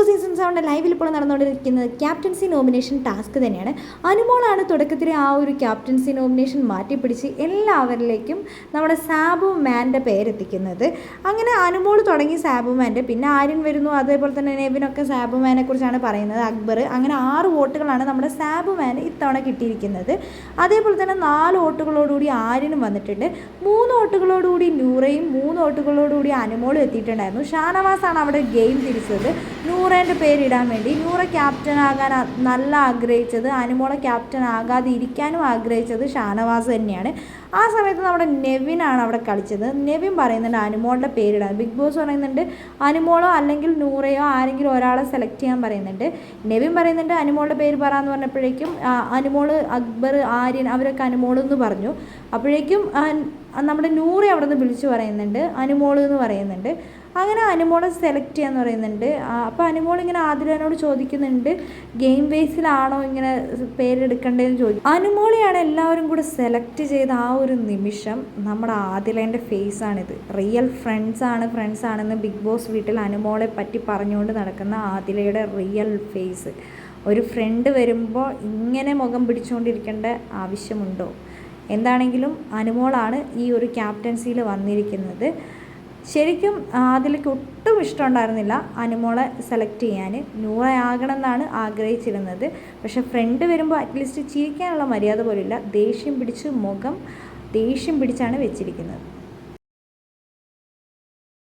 Boss season സെവന്റെ ലൈവിൽ ഇപ്പോൾ നടന്നുകൊണ്ടിരിക്കുന്നത് ക്യാപ്റ്റൻസി നോമിനേഷൻ ടാസ്ക് തന്നെയാണ്. അനുമോളാണ് തുടക്കത്തിൽ ആ ഒരു ക്യാപ്റ്റൻസി നോമിനേഷൻ മാറ്റിപ്പിടിച്ച് എല്ലാവരിലേക്കും നമ്മുടെ സാബു മാന്റെ പേരെത്തിക്കുന്നത്. അങ്ങനെ അനുമോൾ തുടങ്ങി സാബു മാന്റെ. പിന്നെ ആര്യൻ വരുന്നു അതേപോലെ തന്നെ നെവിനൊക്കെ സാബു മാനെ കുറിച്ചാണ് പറയുന്നത് അക്ബർ. അങ്ങനെ ആറ് വോട്ടുകളാണ് നമ്മുടെ സാബു മാന് ഇത്തവണ കിട്ടിയിരിക്കുന്നത്. അതേപോലെ തന്നെ നാല് വോട്ടുകളോടുകൂടി ആര്യനും വന്നിട്ടുണ്ട്. മൂന്ന് വോട്ടുകളോടുകൂടി നൂറയും മൂന്ന് വോട്ടുകളോടുകൂടി അനുമോളും എത്തിയിട്ടുണ്ടായിരുന്നു. ഷാനവാസാണ് അവിടെ ഗെയിം തിരിച്ചത്. നൂറേന്റെ പേരിടാൻ വേണ്ടി ന്യൂറ ക്യാപ്റ്റൻ ആകാൻ നല്ല ആഗ്രഹിച്ചത് അനുമോളെ ക്യാപ്റ്റൻ ആകാതെ ഇരിക്കാനും ആഗ്രഹിച്ചത് ഷാനവാസ് തന്നെയാണ്. ആ സമയത്ത് നമ്മുടെ നെവിനാണ് അവിടെ കളിച്ചത്. നെവിൻ പറയുന്നുണ്ട് അനുമോളുടെ പേരിടാൻ. ബിഗ് ബോസ് പറയുന്നുണ്ട് അനുമോളോ അല്ലെങ്കിൽ നൂറയോ ആരെങ്കിലും ഒരാളെ സെലക്ട് ചെയ്യാൻ പറയുന്നുണ്ട്. നെവിൻ പറയുന്നുണ്ട് അനുമോളുടെ പേര് പറ എന്ന് പറഞ്ഞപ്പോഴേക്കും അനുമോൾ അക്ബർ ആര്യൻ അവരൊക്കെ അനുമോൾ എന്ന് പറഞ്ഞു. അപ്പോഴേക്കും നമ്മുടെ നൂറെ അവിടെ നിന്ന് വിളിച്ചു പറയുന്നുണ്ട് അനുമോൾ എന്ന് പറയുന്നുണ്ട്. അങ്ങനെ അനുമോളെ സെലക്ട് ചെയ്യാന്ന് പറയുന്നുണ്ട്. അപ്പോൾ അനുമോൾ ഇങ്ങനെ ആതിരനോട് ചോദിക്കുന്നുണ്ട് ഗെയിം ബേസിലാണോ ഇങ്ങനെ പേരെടുക്കേണ്ടതെന്ന് ചോദിക്കും. അനുമോളെയാണ് എല്ലാവരും കൂടെ സെലക്ട് ചെയ്ത ആ ഒരു നിമിഷം നമ്മുടെ ആദിലേന്റെ ഫേസാണിത് റിയൽ ഫ്രണ്ട്സാണ് ഫ്രണ്ട്സ് ആണെന്ന് ബിഗ് ബോസ് വീട്ടിൽ അനുമോളെ പറ്റി പറഞ്ഞുകൊണ്ട് നടക്കുന്ന ആദിലയുടെ റിയൽ ഫേസ് ഒരു ഫ്രണ്ട് വരുമ്പോൾ ഇങ്ങനെ മുഖം പിടിച്ചുകൊണ്ടിരിക്കേണ്ട ആവശ്യമുണ്ടോ? എന്താണെങ്കിലും അനുമോളാണ് ഈ ഒരു ക്യാപ്റ്റൻസിയിൽ വന്നിരിക്കുന്നത്. ശരിക്കും അതിലേക്ക് ഒട്ടും ഇഷ്ടമുണ്ടായിരുന്നില്ല അനുമോളെ സെലക്ട് ചെയ്യാൻ. നൂറയാകണം എന്നാണ് ആഗ്രഹിച്ചിരുന്നത്. പക്ഷേ ഫ്രണ്ട് വരുമ്പോൾ അറ്റ്ലീസ്റ്റ് ചിരിക്കാനുള്ള മര്യാദ പോലില്ല ദേഷ്യം പിടിച്ച് മുഖം ദേഷ്യം പിടിച്ചാണ് വെച്ചിരിക്കുന്നത്.